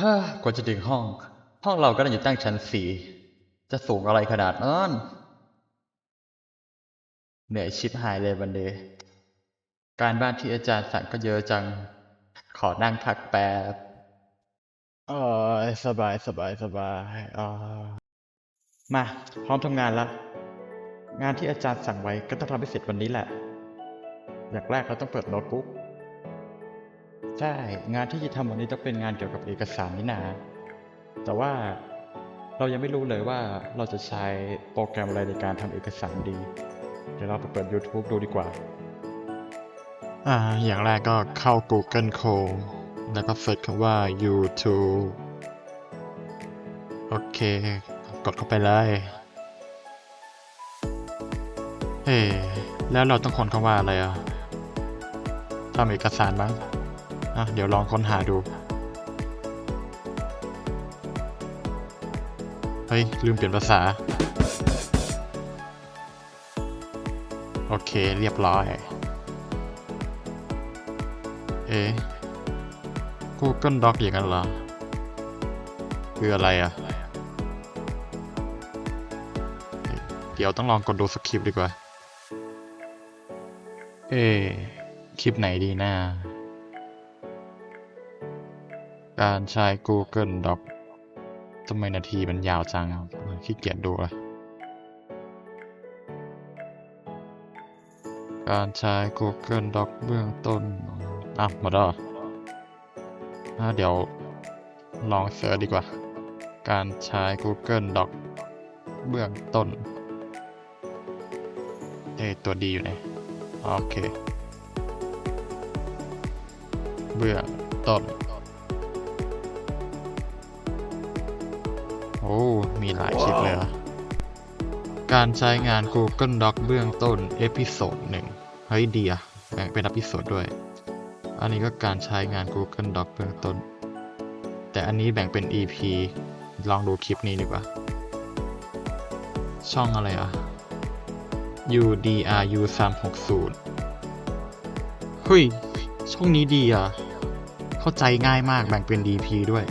ฮ่ากว่าจะถึงห้อง ห้องเราก็น่าอยู่ตั้งชั้นสี่จะสูงอะไรขนาดนั้นเหนื่อยชิบหายเลยวันเดย์การบ้านที่อาจารย์สั่งก็เยอะจัง ขอนั่งพักแป๊บเออสบายสบายสบายอ่ามา พร้อมทำงานละ งานที่อาจารย์สั่งไว้ก็ต้องทำให้เสร็จวันนี้แหละ อย่างแรกเราต้องเปิดโน้ตบุ๊ก ใช่ งานที่จะทำวันนี้ต้องเป็นงานเกี่ยวกับเอกสารนี่นา แต่ว่าเรายังไม่รู้เลยว่าเราจะใช้โปรแกรมอะไรในการทำเอกสารดี เดี๋ยวเราไปเปิด YouTube ดูดีกว่า อ่า อย่างแรกก็เข้า Google Chrome แล้วก็เสิร์ชคำว่า YouTube โอเค กดเข้าไปเลย เฮ้ แล้วเราต้องค้นคำว่าอะไรอะทำเอกสารบ้าง อะเดี๋ยวลองค้นหาดู เฮ้ย ลืมเปลี่ยนภาษา โอเคเรียบร้อย เอ๊ Google Doc อย่างนั้นเหรอ คืออะไรอะ เดี๋ยวต้องลองกดดูสคริปต์ดีกว่า เอ๊คลิปไหนดีนะ การใช้ Google Doc ทำไมนาทีมันยาวจังขี้เกียจดูละการใช้ Google Doc เบื้องต้น อะหมดแล้วอะเดี๋ยวลองเสิร์ชดีกว่า การใช้ Google Doc เบื้องต้นเอ้ตัวดีอยู่ไหนโอเค เบื้องต้น มีหลายคลิปเลยการใช้งาน Google Doc เบื้องต้นเอพิโซดหนึ่งเฮ้ยดีอะแบ่งเป็นอพิโซดด้วย อันนี้ก็การใช้งาน Google Doc เบื้องต้น แต่อันนี้แบ่งเป็น EP ลองดูคลิปนี้ดีกว่า ช่องอะไรอะ UDRU 360เฮ้ย ช่องนี้ดีอะ เข้าใจง่ายมากแบ่งเป็น EP ด้วย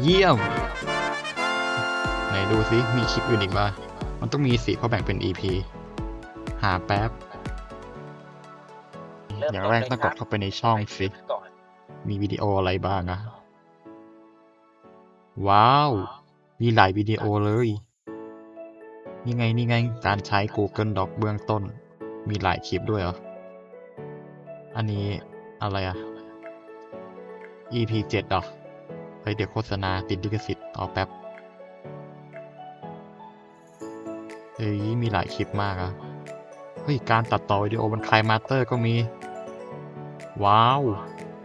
เยี่ยม ไหนดูซิ มีคลิปอื่นอีกบ้างมันต้องมีสิเพราะแบ่งเป็น EP หาแป๊บ อย่างแรกต้องกดเข้าไปในช่องสิก่อนมีวิดีโออะไรบ้างอะว้าว มีหลายวิดีโอเลยนี่ไงนี่ไง การใช้ Google Doc เบื้องต้น มีหลายคลิปด้วยเหรอ อันนี้อะไรอะ EP 7เหรอเฮ้ยเดี๋ยวโฆษณาติดลิขสิทธิ์เอาแป๊บ เฮ้ยมีหลายคลิปมากอะเฮ้ย การตัดต่อวิดีโอบนคลายมาสเตอร์ก็มี ว้าว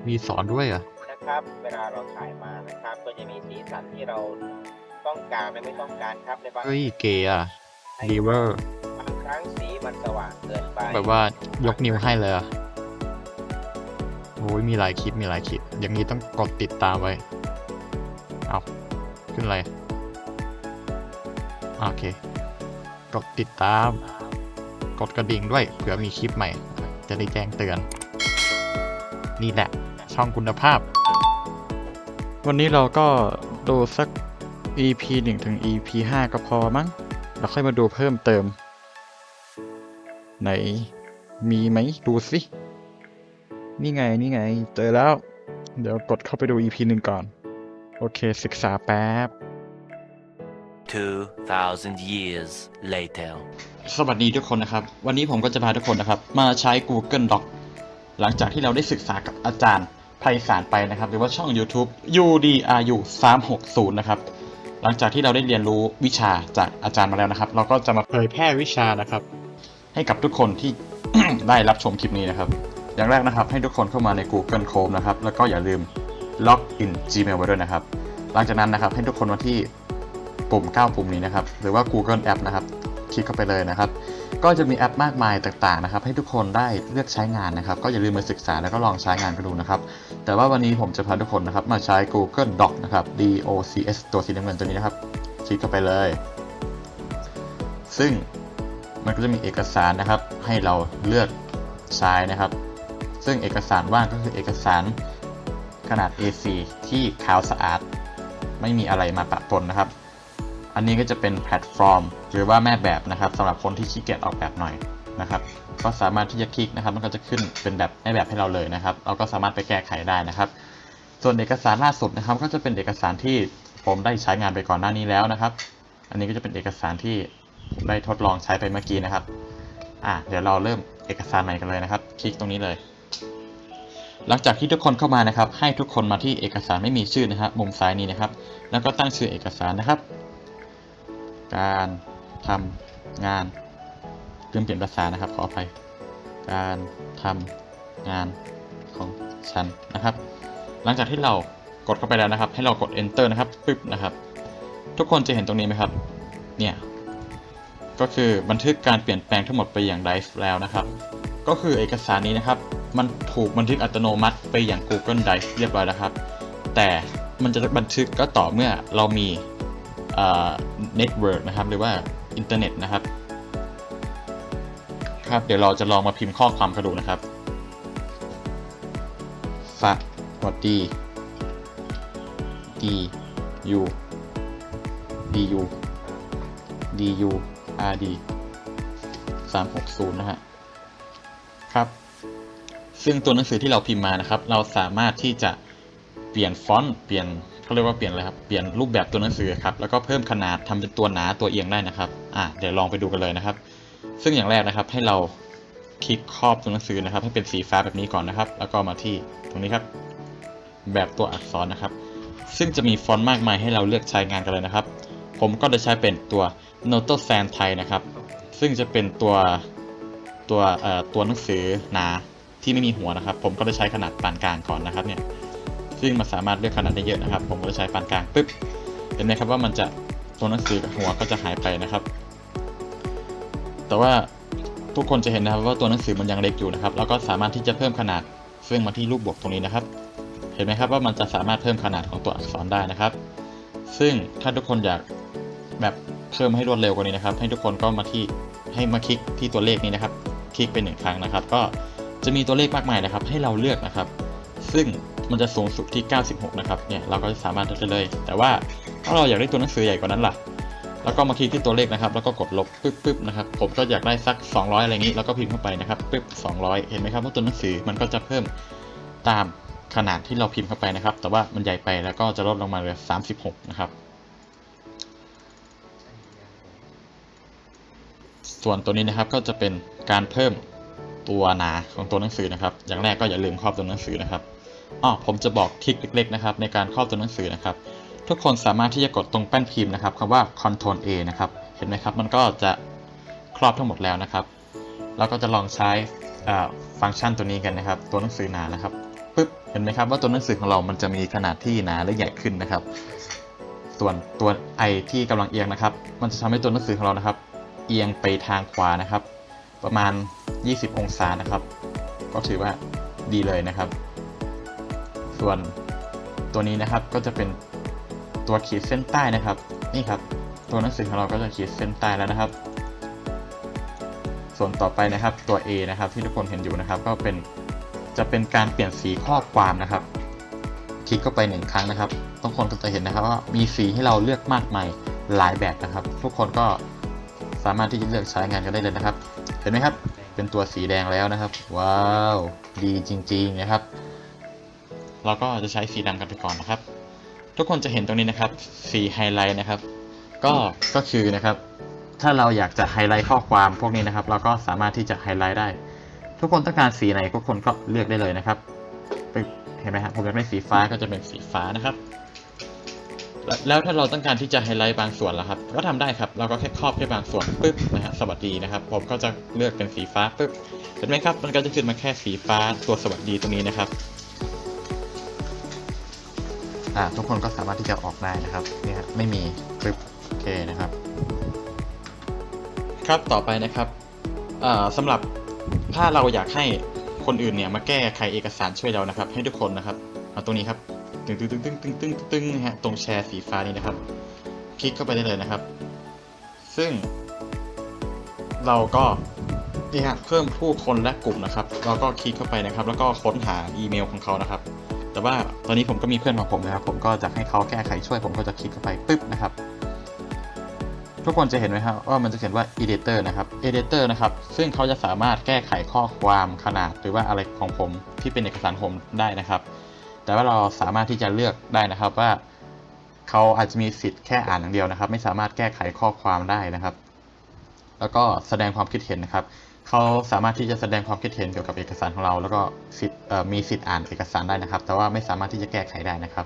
มีสอนด้วยเหรอะนะครับเวลาเราถ่ายมานะครับ ก็จะมีสีสันที่เราต้องการและไม่ต้องการครับในบางเฮ้ยเก๋อะดีเวอร์บางครั้งสีมันสว่างเกินไปแบบว่ายกนิ้วให้เลยอะโอ้ยมีหลายคลิปมีหลายคลิป อย่างนี้ต้องกดติดตามไว้ เอาขึ้นอะไรอะโอเค กดติดตาม กดกระดิ่งด้วยเผื่อมีคลิปใหม่ จะได้แจ้งเตือน นี่แหละ ช่องคุณภาพ วันนี้เราก็ดูสัก EP 1 ถึง EP 5 ก็พอมั้งแล้วค่อยมาดูเพิ่มเติม ไหน มีไหมดูสิ นี่ไงนี่ไง เจอแล้ว เดี๋ยวกดเข้าไปดู EP หนึ่งก่อน โอเคศึกษาแป๊บ 2,000 years later. สวัสดีทุกคนนะครับ วันนี้ผมก็จะพาทุกคนนะครับ มาใช้ Google Doc หลังจากที่เราได้ศึกษากับอาจารย์ไพศาลไปนะครับ หรือว่าช่อง YouTube UDRU 360นะครับ หลังจากที่เราได้เรียนรู้วิชาจากอาจารย์มาแล้วนะครับ เราก็จะมาเผยแพร่วิชานะครับ ให้กับทุกคนที่ได้รับชมคลิปนี้นะครับ อย่างแรกนะครับ ให้ทุกคนเข้ามาใน Google Chrome นะครับ แล้วก็อย่าลืมล็อกอิน Gmail ไว้ด้วยนะครับ หลังจากนั้นนะครับให้ทุกคนมาที่ ปุ่ม 9 ปุ่มนี้นะครับ หรือว่า Google App นะครับ คลิกเข้าไปเลยนะครับ ก็จะมีแอปมากมายต่างๆนะครับ ให้ทุกคนได้เลือกใช้งานนะครับ ก็อย่าลืมมาศึกษาแล้วก็ลองใช้งานกันดูนะครับ แต่ว่าวันนี้ผมจะพาทุกคนนะครับ มาใช้ Google Doc นะครับ D O C S ตัวสีน้ำเงินตัวนี้นะครับ คลิกเข้าไปเลย ซึ่งมันก็จะมีเอกสารนะครับ ให้เราเลือกใช้นะครับ ซึ่งเอกสารว่างก็คือเอกสารขนาด A4 ที่ขาวสะอาด ไม่มีอะไรมาปะปนนะครับ อันนี้ก็จะเป็นแพลตฟอร์ม หรือว่าแม่แบบนะครับสำหรับคนที่ขี้เกียจออกแบบหน่อยนะครับก็สามารถที่จะคลิกนะครับ มันก็จะขึ้นเป็นแบบแม่แบบให้เราเลยนะครับ เราก็สามารถไปแก้ไขได้นะครับ ส่วนเอกสารล่าสุดนะครับ ก็จะเป็นเอกสารที่ผมได้ใช้งานไปก่อนหน้านี้แล้วนะครับ อันนี้ก็จะเป็นเอกสารที่ผมได้ทดลองใช้ไปเมื่อกี้นะครับอะเดี๋ยวเราเริ่มเอกสารใหม่กันเลยนะครับ คลิกตรงนี้เลย หลังจากที่ทุกคนเข้ามานะครับ ให้ทุกคนมาที่เอกสารไม่มีชื่อนะครับ มุมซ้ายนี้นะครับ แล้วก็ตั้งชื่อเอกสารนะครับ การทำงานลืมเปลี่ยนภาษานะครับขออภัยการทำงานของฉันนะครับ หลังจากที่เรากดเข้าไปแล้วนะครับ ให้เรากด enter นะครับปึ๊บนะครับ ทุกคนจะเห็นตรงนี้ไหมครับ เนี่ยก็คือบันทึกการเปลี่ยนแปลงทั้งหมดไปอย่าง Drive แล้วนะครับ ก็คือเอกสารนี้นะครับ มันถูกบันทึกอัตโนมัติไปอย่าง Google Drive เรียบร้อยแล้วครับ แต่มันจะบันทึกก็ต่อเมื่อเรามี เน็ตเวิร์กนะครับหรือว่าอินเทอร์เน็ตนะครับ ครับเดี๋ยวเราจะลองมาพิมพ์ข้อความกันดูนะครับสวัสดี D U D U D U R D 360นะฮะครับ ซึ่งตัวหนังสือที่เราพิมพ์มานะครับ เราสามารถที่จะเปลี่ยนฟอนต์เปลี่ยน เขาเรียกว่าเปลี่ยนอะไรครับ เปลี่ยนรูปแบบตัวหนังสือครับ แล้วก็เพิ่มขนาดทำเป็นตัวหนาตัวเอียงได้นะครับ อะเดี๋ยวลองไปดูกันเลยนะครับ ซึ่งอย่างแรกนะครับ ให้เราคลิกครอบตัวหนังสือนะครับ ให้เป็นสีฟ้าแบบนี้ก่อนนะครับ แล้วก็มาที่ตรงนี้ครับ แบบตัวอักษรนะครับ ซึ่งจะมีฟอนต์มากมายให้เราเลือกใช้งานกันเลยนะครับ ผมก็จะใช้เป็นตัว n o t o s a n ไทยนะครับ ซึ่งจะเป็นตัวตัวเอ่อตัวหนังสือหนาที่ไม่มีหัวนะครับ ผมก็จะใช้ขนาดปานกลางก่อนนะครับเนี่ย ซึ่งมันสามารถเลือกขนาดได้เยอะนะครับ ผมก็จะใช้ปานกลางปึ๊บเห็นไหมครับว่ามันจะตัวหนังสือกับหัวก็จะหายไปนะครับ แต่ว่าทุกคนจะเห็นนะครับว่าตัวหนังสือมันยังเล็กอยู่นะครับ แล้วก็สามารถที่จะเพิ่มขนาดซึ่งมาที่รูปบวกตรงนี้นะครับ เห็นไหมครับว่ามันจะสามารถเพิ่มขนาดของตัวอักษรได้นะครับ ซึ่งถ้าทุกคนอยากแบบเพิ่มให้รวดเร็วกว่านี้นะครับ ให้ทุกคนก็มาที่ให้มาคลิกที่ตัวเลขนี้นะครับ คลิกไปหนึ่งครั้งนะครับ ก็จะมีตัวเลขมากมายนะครับ ให้เราเลือกนะครับ ซึ่ง มันจะสูงสุดที่ 96 นะครับ เนี่ยเราก็สามารถลือกได้เลย แต่ว่าถ้าเราอยากได้ตัวหนังสือใหญ่กว่านั้นล่ะ แล้วก็มาคลิกที่ตัวเลขนะครับ แล้วก็กดลบปึ๊บปึ๊บนะครับ ผมก็อยากได้สัก 200 อะไรอย่างนี้ แล้วก็พิมพ์เข้าไปนะครับปึ๊บ200 เห็นไหมครับว่าตัวหนังสือมันก็จะเพิ่มตามขนาดที่เราพิมพ์เข้าไปนะครับ แต่ว่ามันใหญ่ไปแล้วก็จะลดลงมาเหลือ 36 นะครับ ส่วนตัวนี้นะครับก็จะเป็นการเพิ่มตัวหนาของตัวหนังสือนะครับ อย่างแรกก็อย่าลืมครอบตัวหนังสือนะครับ อ๋อผมจะบอกทริคเล็กๆนะครับในการครอบตัวหนังสือนะครับ ทุกคนสามารถที่จะกดตรงแป้นพิมพ์นะครับคำว่า Ctrl A นะครับ เห็นไหมครับ มันก็จะครอบทั้งหมดแล้วนะครับ เราก็จะลองใช้ฟังก์ชันตัวนี้กันนะครับ ตัวหนังสือหนานะครับปึ๊บเห็นไหมครับว่าตัวหนังสือของเรามันจะมีขนาดที่หนาและใหญ่ขึ้นนะครับ ส่วนตัวไอที่กำลังเอียงนะครับ มันจะทำให้ตัวหนังสือของเรานะครับ เอียงไปทางขวานะครับ ประมาณ 20 องศานะครับ ก็ถือว่าดีเลยนะครับ ส่วนตัวนี้นะครับก็จะเป็นตัวขีดเส้นใต้นะครับ นี่ครับ ตัวหนังสือของเราก็จะขีดเส้นใต้แล้วนะครับ ส่วนต่อไปนะครับตัว A นะครับที่ทุกคนเห็นอยู่นะครับ ก็เป็นจะเป็นการเปลี่ยนสีข้อความนะครับ คลิกเข้าไปหนึ่งครั้งนะครับทุกคนก็จะเห็นนะครับว่ามีสีให้เราเลือกมากมายหลายแบบนะครับ ทุกคนก็สามารถที่จะเลือกใช้งานกันได้เลยนะครับ เห็นไหมครับ เป็นตัวสีแดงแล้วนะครับ ว้าว ดีจริง ๆ นะครับ เราก็จะใช้สีดำกันไปก่อนนะครับ ทุกคนจะเห็นตรงนี้นะครับสีไฮไลท์นะครับ ก็ก็คือนะครับ ถ้าเราอยากจะไฮไลท์ข้อความพวกนี้นะครับ เราก็สามารถที่จะไฮไลท์ได้ ทุกคนต้องการสีไหนทุกคนก็เลือกได้เลยนะครับเห็นไหมครับผมอยากได้สีฟ้าก็จะเป็นสีฟ้านะครับ แล้วถ้าเราต้องการที่จะไฮไลท์บางส่วนล่ะครับ ก็ทำได้ครับเราก็แค่ครอบแค่บางส่วนปึ๊บนะฮะสวัสดีนะครับ ผมก็จะเลือกเป็นสีฟ้าปึ๊บเห็นไหมครับ มันก็จะขึ้นมาแค่สีฟ้าตัวสวัสดีตรงนี้นะครับ ทุกคนก็สามารถที่จะออกได้นะครับเนี่ยไม่มีปึ๊บโอเคนะครับ ครับต่อไปนะครับอ่าสำหรับถ้าเราอยากให้คนอื่นเนี่ยมาแก้ไขเอกสารช่วยเรานะครับ ให้ทุกคนนะครับเอาตรงนี้ครับตึงตึงตึงตึงตึงตึงตึงนะฮะตรงแชร์สีฟ้านี้นะครับ คลิกเข้าไปได้เลยนะครับ ซึ่ง เราก็นี่ฮะเพิ่มผู้คนและกลุ่มนะครับ เราก็คลิกเข้าไปนะครับ แล้วก็ค้นหาอีเมลของเขานะครับ แต่ว่าตอนนี้ผมก็มีเพื่อนของผมนะครับ ผมก็จะให้เขาแก้ไขช่วย ผมก็จะคลิกเข้าไปปึ๊บนะครับ ทุกคนจะเห็นไหมครับว่ามันจะเขียนว่า editor นะครับ editor นะครับ ซึ่งเขาจะสามารถแก้ไขข้อความขนาดหรือว่าอะไรของผมที่เป็นเอกสารผมได้นะครับ แต่ว่าเราสามารถที่จะเลือกได้นะครับว่าเขาอาจจะมีสิทธิ์แค่อ่านอย่างเดียวนะครับ ไม่สามารถแก้ไขข้อความได้นะครับ แล้วก็แสดงความคิดเห็นนะครับ เขาสามารถที่จะแสดงความคิดเห็นเกี่ยวกับเอกสารของเรา แล้วก็สิทธิ์มีสิทธิ์อ่านเอกสารได้นะครับ แต่ว่าไม่สามารถที่จะแก้ไขได้นะครับ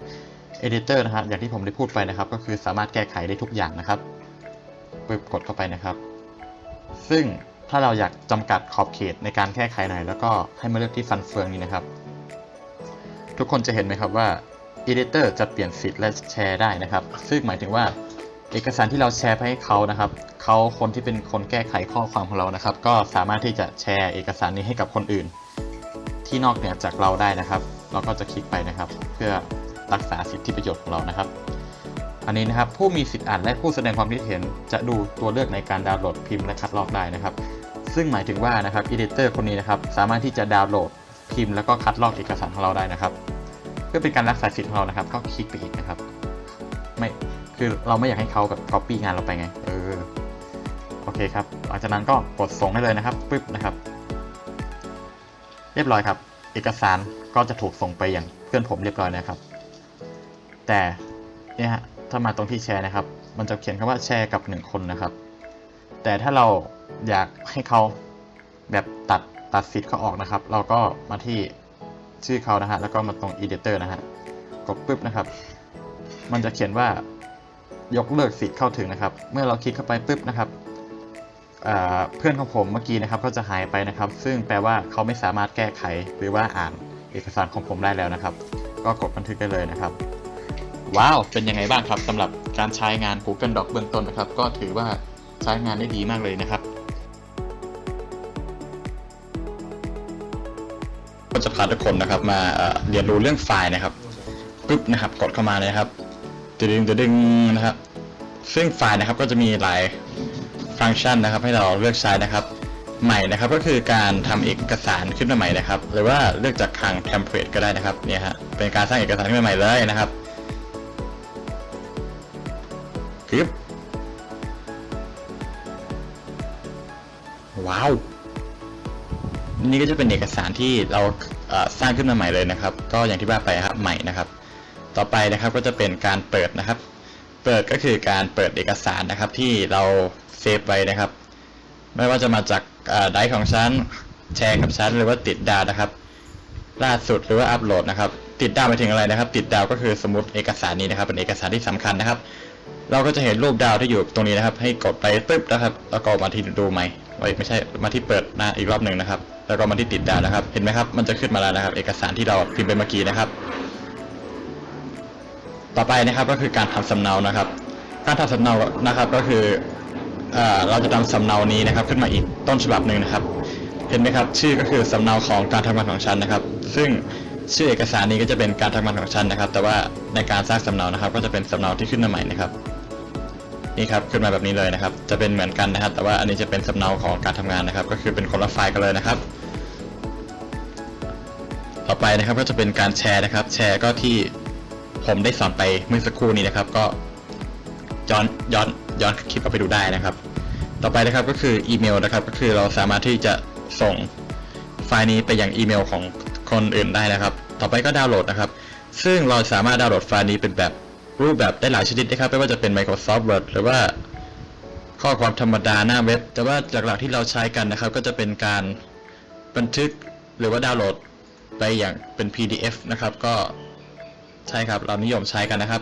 editor นะครับอย่างที่ผมได้พูดไปนะครับ ก็คือสามารถแก้ไขได้ทุกอย่างนะครับปึ๊บกดเข้าไปนะครับ ซึ่งถ้าเราอยากจำกัดขอบเขตในการแก้ไขหน่อยแล้วก็ให้มาเลือกที่ฟันเฟืองนี้นะครับ ทุกคนจะเห็นไหมครับว่า editor จะเปลี่ยนสิทธิ์และแชร์ได้นะครับ ซึ่งหมายถึงว่า เอกสารที่เราแชร์ไปให้เขานะครับเขาคนที่เป็นคนแก้ไขข้อความของเรานะครับ ก็สามารถที่จะแชร์เอกสารนี้ให้กับคนอื่น ที่นอกเหนือจากเราได้นะครับ เราก็จะคลิกไปนะครับ เพื่อรักษาสิทธิประโยชน์ของเรานะครับ อันนี้นะครับผู้มีสิทธิ์อ่านและผู้แสดงความคิดเห็นจะดูตัวเลือกในการดาวน์โหลดพิมพ์และคัดลอกได้นะครับ ซึ่งหมายถึงว่านะครับ editor คนนี้นะครับสามารถที่จะดาวน์โหลดพิมพ์แล้วก็คัดลอกเอกสารของเราได้นะครับ เพื่อเป็นการรักษาสิทธิ์ของเรานะครับ ก็คลิกไปอีกนะครับ ไม่ คือเราไม่อยากให้เขาแบบ copy งานเราไปไง เออ โอเคครับ หลังจากนั้นก็กดส่งได้เลยนะครับ ปึ๊บนะครับ เรียบร้อยครับ เอกสารก็จะถูกส่งไปอย่างเพื่อนผมเรียบร้อยนะครับ แต่เนี่ยฮะ ถ้ามาตรงที่แชร์นะครับ มันจะเขียนคำว่าแชร์กับหนึ่งคนนะครับ แต่ถ้าเราอยากให้เขาแบบตัดตัดสิทธิ์เขาออกนะครับ เราก็มาที่ชื่อเขานะฮะ แล้วก็มาตรง editor นะฮะ กดปึ๊บนะครับ มันจะเขียนว่า ยกเลิกสิทธิ์เข้าถึงนะครับ เมื่อเราคลิกเข้าไปปึ๊บนะครับเพื่อนของผมเมื่อกี้นะครับก็จะหายไปนะครับ ซึ่งแปลว่าเขาไม่สามารถแก้ไขหรือว่าอ่านเอกสารของผมได้แล้วนะครับ ก็กดบันทึกได้เลยนะครับ ว้าว เป็นยังไงบ้างครับสำหรับการใช้งาน Google Docs เบื้องต้นนะครับ ก็ถือว่าใช้งานได้ดีมากเลยนะครับก็จะพาทุกคนนะครับมาเรียนรู้เรื่องไฟล์นะครับปึ๊บนะครับ กดเข้ามาเลยครับ จะดึงจะดึงนะครับ ซึ่งไฟล์นะครับก็จะมีหลายฟังก์ชันนะครับ ให้เราเลือกใช้นะครับใหม่นะครับก็คือการทำเอกสารขึ้นมาใหม่นะครับ หรือว่าเลือกจากทางเทมเพลตก็ได้นะครับเนี่ยฮะเป็นการสร้างเอกสารขึ้นมาใหม่เลยนะครับปึ๊บว้าว นี่ก็จะเป็นเอกสารที่เราสร้างขึ้นมาใหม่เลยนะครับ ก็อย่างที่ว่าไปครับใหม่นะครับ ต่อไปนะครับก็จะเป็นการเปิดนะครับ เปิดก็คือการเปิดเอกสารนะครับที่เราเซฟไว้นะครับ ไม่ว่าจะมาจากไดร์ของฉันแชร์กับฉันหรือว่าติดดาวนะครับ ล่าสุดหรือว่าอัปโหลดนะครับ ติดดาวไปถึงอะไรนะครับ ติดดาวก็คือสมมติเอกสารนี้นะครับ เป็นเอกสารที่สำคัญนะครับ เราก็จะเห็นรูปดาวที่อยู่ตรงนี้นะครับ ให้กดไปตึ๊บนะครับแล้วก็มาที่ดูใหม่ไม่ใช่มาที่เปิดหน้าอีกรอบหนึ่งนะครับ แล้วก็มาที่ติดดาวนะครับ เห็นไหมครับมันจะขึ้นมาแล้วนะครับ เอกสารที่เราพิมพ์ไปเมื่อกี้นะครับ ต่อไปนะครับก็คือการทำสำเนานะครับ การทำสำเนานะครับก็คือเอ่อเราจะทำสำเนานี้นะครับขึ้นมาอีกต้นฉบับหนึ่งนะครับ เห็นไหมครับชื่อก็คือสำเนาของการทำงานของฉันนะครับ ซึ่งชื่อเอกสารนี้ก็จะเป็นการทำงานของฉันนะครับ แต่ว่าในการสร้างสำเนานะครับ ก็จะเป็นสำเนาที่ขึ้นมาใหม่นะครับนี่ครับขึ้นมาแบบนี้เลยนะครับ จะเป็นเหมือนกันนะครับ แต่ว่าอันนี้จะเป็นสำเนาของการทำงานนะครับ ก็คือเป็นคนละไฟล์กันเลยนะครับ ต่อไปนะครับก็จะเป็นการแชร์นะครับ แชร์ก็ที่ ผมได้สอนไปเมื่อสักครู่นี้นะครับ ก็ย้อนย้อนย้อนคลิปกลับไปดูได้นะครับ ต่อไปนะครับก็คืออีเมลนะครับ ก็คือเราสามารถที่จะส่งไฟล์นี้ไปยังอีเมลของคนอื่นได้นะครับ ต่อไปก็ดาวน์โหลดนะครับ ซึ่งเราสามารถดาวน์โหลดไฟล์นี้เป็นแบบรูปแบบได้หลายชนิดนะครับ ไม่ว่าจะเป็น Microsoft Word หรือว่าข้อความธรรมดาหน้าเว็บ แต่ว่าหลักๆที่เราใช้กันนะครับ ก็จะเป็นการบันทึกหรือว่าดาวน์โหลดไปอย่างเป็น PDF นะครับ ก็ ใช่ครับ เรานิยมใช้กันนะครับ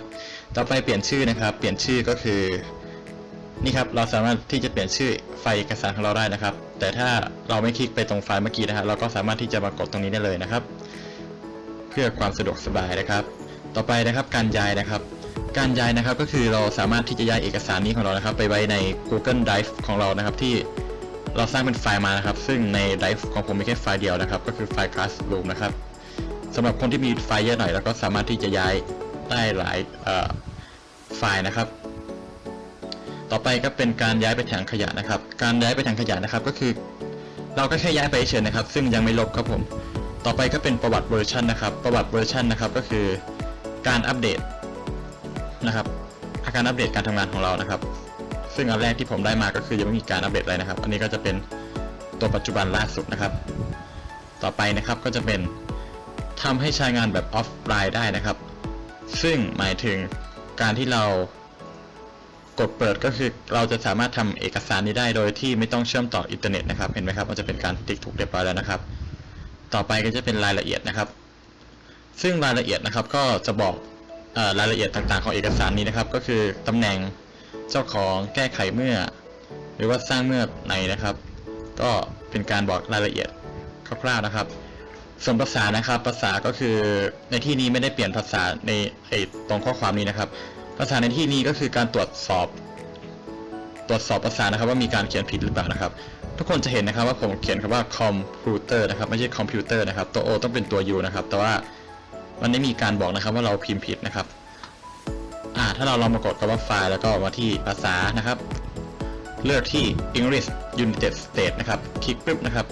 ต่อไปเปลี่ยนชื่อนะครับ เปลี่ยนชื่อก็คือ นี่ครับ เราสามารถที่จะเปลี่ยนชื่อไฟล์เอกสารของเราได้นะครับ แต่ถ้าเราไม่คลิกไปตรงไฟล์เมื่อกี้นะครับเราก็สามารถที่จะมากดตรงนี้ได้เลยนะครับ เพื่อความสะดวกสบายนะครับ ต่อไปนะครับ การย้ายนะครับ การย้ายนะครับ ก็คือเราสามารถที่จะย้ายเอกสารนี้ของเรานะครับ ไปไว้ใน Google Drive ของเรานะครับที่เราสร้างเป็นไฟล์มานะครับ ซึ่งใน Drive ของผมมีแค่ไฟล์เดียวนะครับ ก็คือไฟล์ Classroom นะครับ สำหรับคนที่มีไฟล์เยอะหน่อยเราก็สามารถที่จะย้ายได้หลายไฟล์นะครับ ต่อไปก็เป็นการย้ายไปถังขยะนะครับ การย้ายไปถังขยะนะครับก็คือ เราก็แค่ย้ายไปเฉยนะครับ ซึ่งยังไม่ลบครับผม ต่อไปก็เป็นประวัติเวอร์ชันนะครับ ประวัติเวอร์ชันนะครับก็คือการอัปเดตนะครับอาการอัปเดตการทำงานของเรานะครับ ซึ่งอันแรกที่ผมได้มาก็คือยังไม่มีการอัปเดตอะไรนะครับ อันนี้ก็จะเป็นตัวปัจจุบันล่าสุดนะครับ ต่อไปนะครับก็จะเป็น ทำให้ใช้งานแบบออฟไลน์ได้นะครับ ซึ่งหมายถึงการที่เรากดเปิดก็คือเราจะสามารถทำเอกสารนี้ได้โดยที่ไม่ต้องเชื่อมต่ออินเทอร์เน็ตนะครับ เห็นไหมครับ มันจะเป็นการติ๊กถูกเรียบร้อยแล้วนะครับ ต่อไปก็จะเป็นรายละเอียดนะครับ ซึ่งรายละเอียดนะครับก็จะบอกรายละเอียดต่างๆ ของเอกสารนี้นะครับ ก็คือตำแหน่งเจ้าของแก้ไขเมื่อ หรือว่าสร้างเมื่อไหนนะครับ ก็เป็นการบอกรายละเอียดคร่าวๆนะครับ ส่วนภาษานะครับ ภาษาก็คือในที่นี้ไม่ได้เปลี่ยนภาษาในไอตรงข้อความนี้นะครับ ภาษาในที่นี้ก็คือการตรวจสอบ ตรวจสอบภาษานะครับ ว่ามีการเขียนผิดหรือเปล่านะครับ ทุกคนจะเห็นนะครับว่าผมเขียนคำว่าคอมพิวเตอร์นะครับไม่ใช่คอมพิวเตอร์นะครับตัว O ต้องเป็นตัว U นะครับ แต่ว่ามันไม่มีการบอกนะครับว่าเราพิมพ์ผิดนะครับ อ่า ถ้าเราลองมากดคำว่าไฟล์แล้วก็มาที่ภาษานะครับ เลือกที่ English United States นะครับ คลิกปุ๊บนะครับ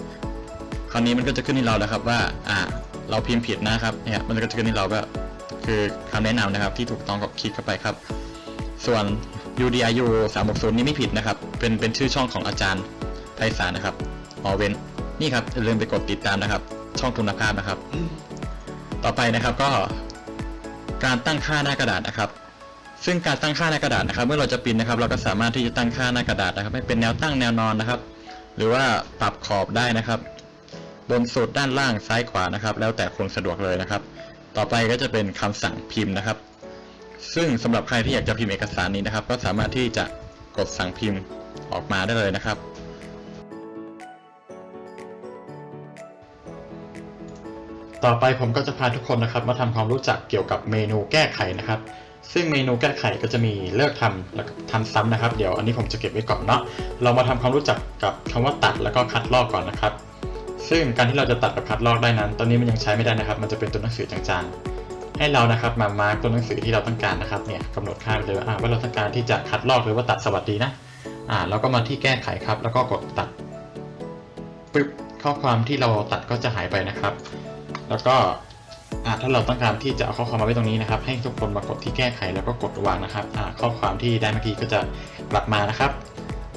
คราวนี้มันก็จะขึ้นให้เราแล้วครับว่าอ่าเราพิมพ์ผิดนะครับเนี่ยมันก็จะขึ้นให้เราก็คือคำแนะนำนะครับ ที่ถูกต้องก็คลิกเข้าไปครับ ส่วน UDIU 360นี่ไม่ผิดนะครับ เป็นเป็นชื่อช่องของอาจารย์ไพศาลนะครับออเวนนี่ครับอย่าลืมไปกดติดตามนะครับ ช่องคุณภาพนะครับ ต่อไปนะครับก็ การตั้งค่าหน้ากระดาษนะครับ ซึ่งการตั้งค่าหน้ากระดาษนะครับ เมื่อเราจะปริ้นนะครับ เราก็สามารถที่จะตั้งค่าหน้ากระดาษนะครับ ให้เป็นแนวตั้งแนวนอนนะครับ หรือว่าปรับขอบได้นะครับ บนสุดด้านล่างซ้ายขวานะครับ แล้วแต่คนสะดวกเลยนะครับ ต่อไปก็จะเป็นคำสั่งพิมพ์นะครับ ซึ่งสำหรับใครที่อยากจะพิมพ์เอกสารนี้นะครับ ก็สามารถที่จะกดสั่งพิมพ์ออกมาได้เลยนะครับ ต่อไปผมก็จะพาทุกคนนะครับ มาทำความรู้จักเกี่ยวกับเมนูแก้ไขนะครับซึ่งเมนูแก้ไขก็จะมีเลิกทำแล้วก็ทำซ้ำนะครับ เดี๋ยวอันนี้ผมจะเก็บไว้ก่อนเนาะเรามาทำความรู้จักกับคำว่าตัดแล้วก็คัดลอกก่อนนะครับ ซึ่งการที่เราจะตัดกับคัดลอกได้นั้น ตอนนี้มันยังใช้ไม่ได้นะครับ มันจะเป็นตัวหนังสือจางๆ ให้เรานะครับมามาร์กตัวหนังสือที่เราต้องการนะครับเนี่ยกำหนดค่าไปเลยว่าว่าเราต้องการที่จะคัดลอกหรือว่าตัดสวัสดีนะอ่าแล้วก็มาที่แก้ไขครับ แล้วก็กดตัดปึ๊บข้อความที่เราตัดก็จะหายไปนะครับ แล้วก็อ่าถ้าเราต้องการที่จะเอาข้อความมาไว้ตรงนี้นะครับ ให้ทุกคนมากดที่แก้ไขแล้วก็กดวางนะครับอ่าข้อความที่ได้เมื่อกี้ก็จะกลับมานะครับ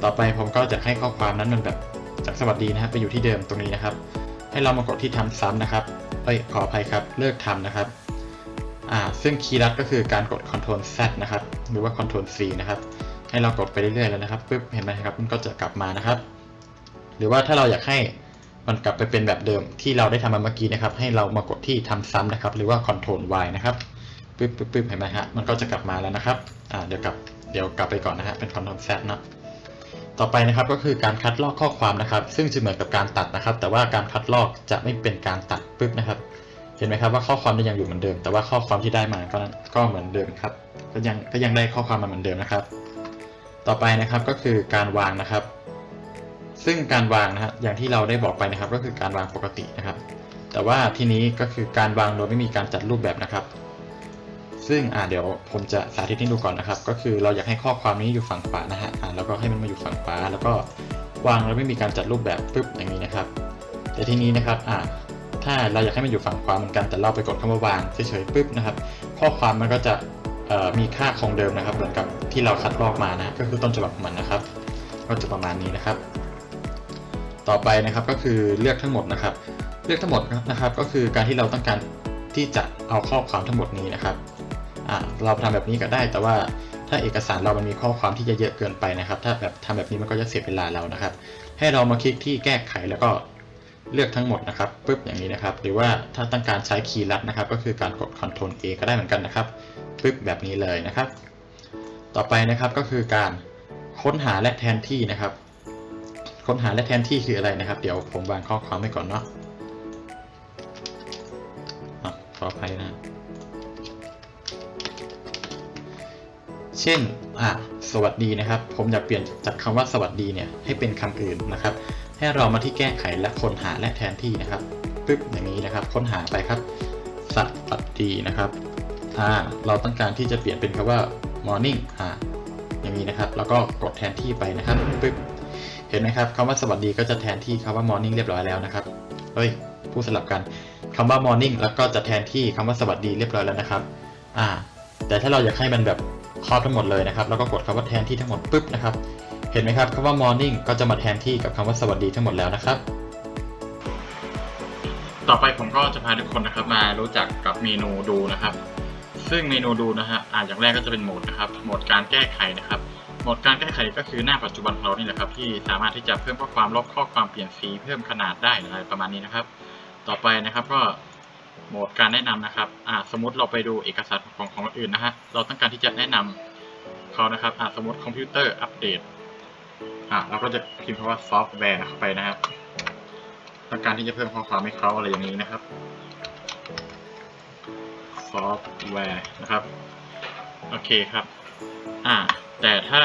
ต่อไปผมก็จะให้ข้อความนั้นมันแบบ จากสวัสดีนะครับไปอยู่ที่เดิมตรงนี้นะครับ ให้เรามากดที่ทำซ้ำนะครับเอ้ยขออภัยครับเลิกทำนะครับอ่าซึ่งคีย์ลัดก็คือการกด Ctrl Z นะครับ หรือว่า Ctrl C นะครับ ให้เรากดไปเรื่อยๆแล้วนะครับปึ๊บเห็นไหมครับมันก็จะกลับมานะครับ หรือว่าถ้าเราอยากให้มันกลับไปเป็นแบบเดิมที่เราได้ทำมาเมื่อกี้นะครับ ให้เรามากดที่ทำซ้ำนะครับ หรือว่า Ctrl Y นะครับปึ๊บปึ๊บปึ๊บเห็นไหมฮะมันก็จะกลับมาแล้วนะครับอ่าเดี๋ยวกลับเดี๋ยวกลับไปก่อนนะฮะเป็น Ctrl Z เนอะ ต่อไปนะครับก็คือการคัดลอกข้อความนะครับ ซึ่งจะเหมือนกับการตัดนะครับ แต่ว่าการคัดลอกจะไม่เป็นการตัดปึ๊บนะครับ เห็นไหมครับว่าข้อความยังอยู่เหมือนเดิม แต่ว่าข้อความที่ได้มาก็ก็เหมือนเดิมครับก็ยังก็ยังได้ข้อความมาเหมือนเดิมนะครับ ต่อไปนะครับก็คือการวางนะครับ ซึ่งการวางนะฮะอย่างที่เราได้บอกไปนะครับ ก็คือการวางปกตินะครับ แต่ว่าทีนี้ก็คือการวางโดยไม่มีการจัดรูปแบบนะครับ ซึ่งอ่าเดี๋ยวผมจะสาธิตให้ดูก่อนนะครับ ก็คือเราอยากให้ข้อความนี้อยู่ฝั่งขวานะฮะอ่าแล้วก็ให้มันมาอยู่ฝั่งขวาแล้วก็วางโดยไม่มีการจัดรูปแบบปึ๊บอย่างนี้นะครับ แต่ทีนี้นะครับอ่าถ้าเราอยากให้มันอยู่ฝั่งขวาเหมือนกันแต่เราไปกดคำว่าวางเฉยๆปุ๊บนะครับ ข้อความมันก็จะเอ่อมีค่าคงเดิมนะครับ เหมือนกับที่เราคัดลอกมานะก็คือต้นฉบับมันนะครับ ก็จะประมาณนี้นะครับ ต่อไปนะครับก็คือเลือกทั้งหมดนะครับ เลือกทั้งหมดนะครับ ก็คือการที่เราต้องการที่จะเอาข้อความทั้งหมดนี้นะครับ เราทำแบบนี้ก็ได้ แต่ว่าถ้าเอกสารเรามันมีข้อความที่จะเยอะเกินไปนะครับ ถ้าแบบทำแบบนี้มันก็จะเสียเวลาเรานะครับ ให้เรามาคลิกที่แก้ไขแล้วก็เลือกทั้งหมดนะครับปึ๊บอย่างนี้นะครับ หรือว่าถ้าต้องการใช้คีย์ลัดนะครับ ก็คือการกด Ctrl A ก็ได้เหมือนกันนะครับปึ๊บแบบนี้เลยนะครับ ต่อไปนะครับก็คือการค้นหาและแทนที่นะครับ ค้นหาและแทนที่คืออะไรนะครับ เดี๋ยวผมวางข้อความไว้ก่อนเนาะอะขออภัยนะ เช่นอะสวัสดีนะครับ ผมอยากเปลี่ยนจากคำว่าสวัสดีเนี่ยให้เป็นคำอื่นนะครับ ให้เรามาที่แก้ไขและค้นหาและแทนที่นะครับปึ๊บอย่างนี้นะครับ ค้นหาไปครับสวัสดีนะครับอ่าเราต้องการที่จะเปลี่ยนเป็นคำว่า morning อ่าอย่างนี้นะครับ แล้วก็กดแทนที่ไปนะครับปึ๊บเห็นไหมครับคำว่าสวัสดีก็จะแทนที่คำว่า morning เรียบร้อยแล้วนะครับเฮ้ยพูดสลับกันคำว่า morning แล้วก็จะแทนที่คำว่าสวัสดีเรียบร้อยแล้วนะครับ อ่า แต่ถ้าเราอยากให้มันแบบ ครอบทั้งหมดเลยนะครับ แล้วก็กดคำว่าแทนที่ทั้งหมดปุ๊บนะครับ เห็นไหมครับคำว่า morning ก็จะมาแทนที่กับคำว่าสวัสดีทั้งหมดแล้วนะครับ ต่อไปผมก็จะพาทุกคนนะครับ มารู้จักกับเมนูดูนะครับ ซึ่งเมนูดูนะฮะอ่าอย่างแรกก็จะเป็นโหมดนะครับ โหมดการแก้ไขนะครับ โหมดการแก้ไขก็คือหน้าปัจจุบันของเรานี่แหละครับ ที่สามารถที่จะเพิ่มข้อความลบข้อความเปลี่ยนสีเพิ่มขนาดได้อะไรประมาณนี้นะครับ ต่อไปนะครับก็ โหมดการแนะนำนะครับอ่าสมมติเราไปดูเอกสารของของคนอื่นนะฮะ เราต้องการที่จะแนะนำเขานะครับอ่าสมมติคอมพิวเตอร์อัปเดตอ่าเราก็จะพิมพ์คำว่าซอฟต์แวร์เข้าไปนะครับ ต้องการที่จะเพิ่มข้อความให้เขาอะไรอย่างนี้นะครับ ซอฟต์แวร์นะครับ โอเคครับ อ่า แต่ถ้า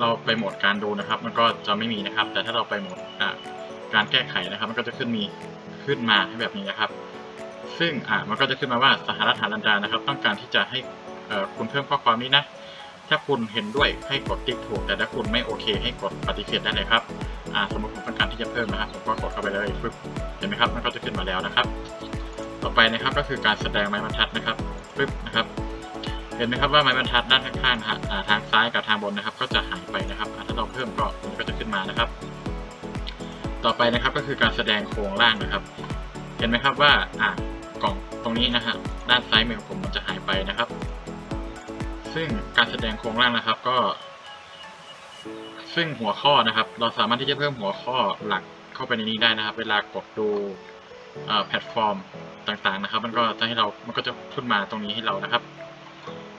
เราไปโหมดการดูนะครับ มันก็จะไม่มีนะครับ แต่ถ้าเราไปโหมดอ่าการแก้ไขนะครับ มันก็จะขึ้นมีขึ้นมาให้แบบนี้นะครับ ซึ่งอ่ามันก็จะขึ้นมาว่าสหรัฐฐานลันดานะครับ ต้องการที่จะให้คุณเพิ่มข้อความนี้นะ ถ้าคุณเห็นด้วยให้กดติ๊กถูก แต่ถ้าคุณไม่โอเคให้กดปฏิเสธได้เลยครับอ่าสมมติผมต้องการที่จะเพิ่มนะครับผมก็กดเข้าไปเลยปึ๊บเห็นไหมครับมันก็จะขึ้นมาแล้วนะครับ ต่อไปนะครับก็คือการแสดงไม้บรรทัดนะครับปึ๊บนะครับเห็นไหมครับว่าไม้บรรทัดด้านข้างๆฮะทางซ้ายกับทางบนนะครับ ก็จะหายไปนะครับ ถ้าเราเพิ่มก็มันก็จะขึ้นมานะครับ ต่อไปนะครับก็คือการแสดงโครงร่างนะครับ เห็นไหมครับว่าอ่า กล่องตรงนี้นะฮะด้านซ้ายมือของผมมันจะหายไปนะครับ ซึ่งการแสดงโครงร่างนะครับก็ ซึ่งหัวข้อนะครับ เราสามารถที่จะเพิ่มหัวข้อหลักเข้าไปในนี้ได้นะครับ เวลากดดูแพลตฟอร์มต่างๆนะครับ มันก็จะให้เรา มันก็จะขึ้นมาตรงนี้ให้เรานะครับ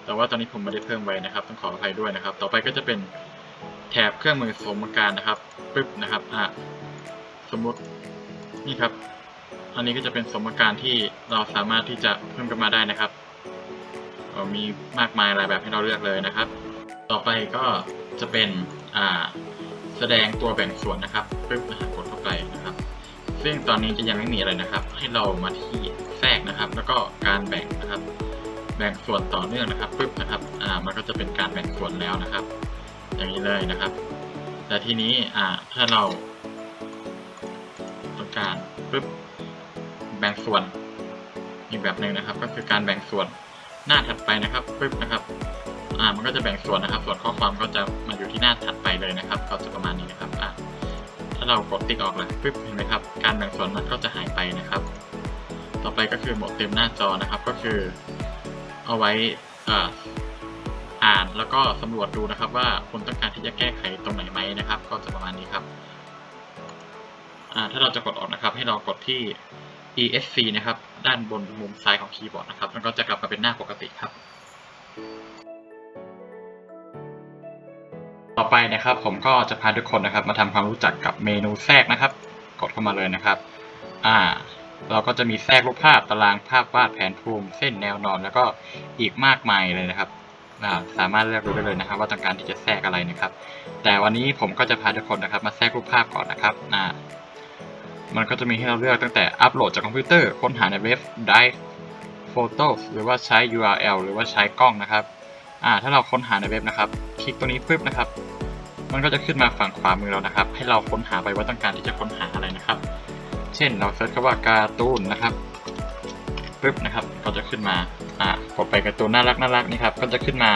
แต่ว่าตอนนี้ผมไม่ได้เพิ่มไว้นะครับ ต้องขออภัยด้วยนะครับ ต่อไปก็จะเป็นแถบเครื่องมือสมการนะครับปึ๊บนะครับอะสมมตินี่ครับ อันนี้ก็จะเป็นสมการที่เราสามารถที่จะเพิ่มกันมาได้นะครับ มีมากมายหลายแบบให้เราเลือกเลยนะครับ ต่อไปก็จะเป็นอ่าแสดงตัวแบ่งส่วนนะครับปึ๊บนะครับกดเข้าไปนะครับ ซึ่งตอนนี้จะยังไม่มีอะไรนะครับ ให้เรามาที่แทรกนะครับ แล้วก็การแบ่งนะครับ แบ่งส่วนต่อเนื่องนะครับปึ๊บนะครับอ่ามันก็จะเป็นการแบ่งส่วนแล้วนะครับ อย่างนี้เลยนะครับ แต่ทีนี้อ่าถ้าเราต้องการปึ๊บ แบ่งส่วน อีกแบบหนึ่งนะครับ ก็คือการแบ่งส่วนหน้าถัดไปนะครับปึ๊บนะครับอ่ามันก็จะแบ่งส่วนนะครับ ส่วนข้อความก็จะมาอยู่ที่หน้าถัดไปเลยนะครับ ก็จะประมาณนี้นะครับอ่าถ้าเรากดติ๊กออกเลยปึ๊บเห็นไหมครับ การแบ่งส่วนมันก็จะหายไปนะครับ ต่อไปก็คือโหมดเต็มหน้าจอนะครับ ก็คือ เอาไว้อ่าอ่านแล้วก็สำรวจดูนะครับ ว่าคุณต้องการที่จะแก้ไขตรงไหนไหมนะครับ ก็จะประมาณนี้ครับอ่าถ้าเราจะกดออกนะครับ ให้เรากดที่ ESC นะครับ ด้านบนมุมซ้ายของคีย์บอร์ดนะครับ มันก็จะกลับมาเป็นหน้าปกติครับ ต่อไปนะครับ ผมก็จะพาทุกคนนะครับ มาทำความรู้จักกับเมนูแทรกนะครับ กดเข้ามาเลยนะครับ อ่า เราก็จะมีแทรกรูปภาพตารางภาพวาดแผนภูมิ เส้นแนวนอน แล้วก็อีกมากมายเลยนะครับอ่าสามารถเลือกดูได้เลยนะครับ ว่าต้องการที่จะแทรกอะไรนะครับ แต่วันนี้ผมก็จะพาทุกคนนะครับ มาแทรกรูปภาพก่อนนะครับอ่า มันก็จะมีให้เราเลือกตั้งแต่อัปโหลดจากคอมพิวเตอร์ ค้นหาในเว็บ Drive Photos หรือว่าใช้ URL หรือว่าใช้กล้องนะครับอ่าถ้าเราค้นหาในเว็บนะครับ คลิกตัวนี้ปึ๊บนะครับ มันก็จะขึ้นมาฝั่งขวามือเรานะครับ ให้เราค้นหาไปว่าต้องการที่จะค้นหาอะไรนะครับ เช่นเราเซิร์ชคำว่าการ์ตูนนะครับปึ๊บนะครับ ก็จะขึ้นมาอ่ากดไปการ์ตูนน่ารักน่ารักนี่ครับ ก็จะขึ้นมา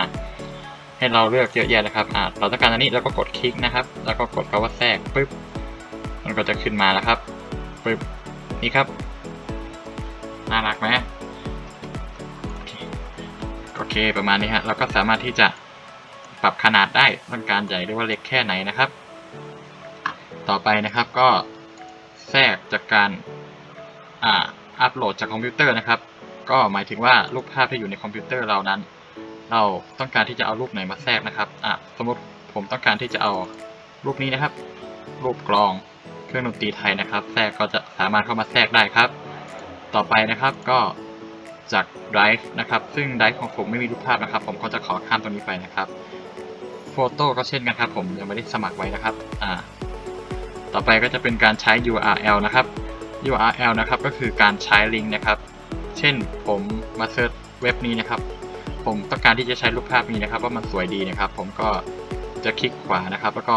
ให้เราเลือกเยอะแยะนะครับอ่าเราต้องการอันนี้เราก็กดคลิกนะครับ แล้วก็กดคำว่าแทรกปึ๊บ มันก็จะขึ้นมาแล้วครับ ปึ๊บนี่ครับ น่ารักไหมโอเคประมาณนี้ฮะ เราก็สามารถที่จะปรับขนาดได้ต้องการใหญ่หรือว่าเล็กแค่ไหนนะครับ ต่อไปนะครับก็แทรกจากการอ่าอัปโหลดจากคอมพิวเตอร์นะครับ ก็หมายถึงว่ารูปภาพที่อยู่ในคอมพิวเตอร์เรานั้น เราต้องการที่จะเอารูปไหนมาแทรกนะครับอะสมมติผมต้องการที่จะเอารูปนี้นะครับ รูปกลอง เครื่องดนตรีไทยนะครับแทรกก็จะสามารถเข้ามาแทรกได้ครับ ต่อไปนะครับก็จาก Drive นะครับ ซึ่ง Drive ของผมไม่มีรูปภาพนะครับ ผมก็จะขอข้ามตรงนี้ไปนะครับโฟโต้ก็เช่นกันครับ ผมยังไม่ได้สมัครไว้นะครับอ่าต่อไปก็จะเป็นการใช้ URL นะครับ URL นะครับก็คือการใช้ลิงก์นะครับ เช่นผมมาเซิร์ชเว็บนี้นะครับ ผมต้องการที่จะใช้รูปภาพนี้นะครับ ว่ามันสวยดีนะครับ ผมก็จะคลิกขวานะครับ แล้วก็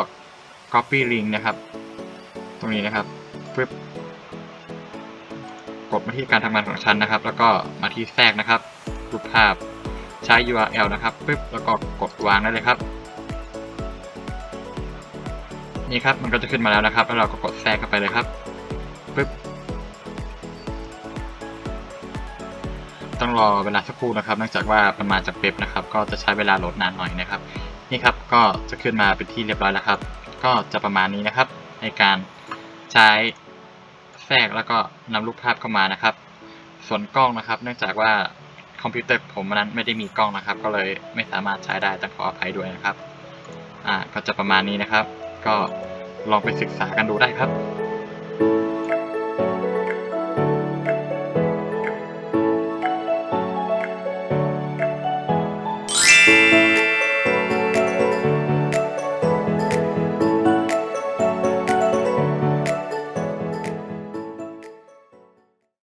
copy link นะครับ ตรงนี้นะครับปึ๊บกดมาที่การทำงานของฉันนะครับ แล้วก็มาที่แทรกนะครับรูปภาพใช้ URL นะครับปึ๊บแล้วก็กดวางได้เลยครับ นี่ครับมันก็จะขึ้นมาแล้วนะครับ แล้วเราก็กดแทรกเข้าไปเลยครับปึ๊บต้องรอเวลาสักครู่นะครับเนื่องจากว่ามันมาจากเว็บนะครับ ก็จะใช้เวลาโหลดนานหน่อยนะครับ นี่ครับก็จะขึ้นมาเป็นที่เรียบร้อยแล้วครับ ก็จะประมาณนี้นะครับ ในการ ใช้แทรกแล้วก็นำรูปภาพเข้ามานะครับ ส่วนกล้องนะครับ เนื่องจากว่าคอมพิวเตอร์ผมนั้นไม่ได้มีกล้องนะครับ ก็เลยไม่สามารถใช้ได้ต้องขออภัยด้วยนะครับ อ่าก็จะประมาณนี้นะครับ ก็ลองไปศึกษากันดูได้ครับ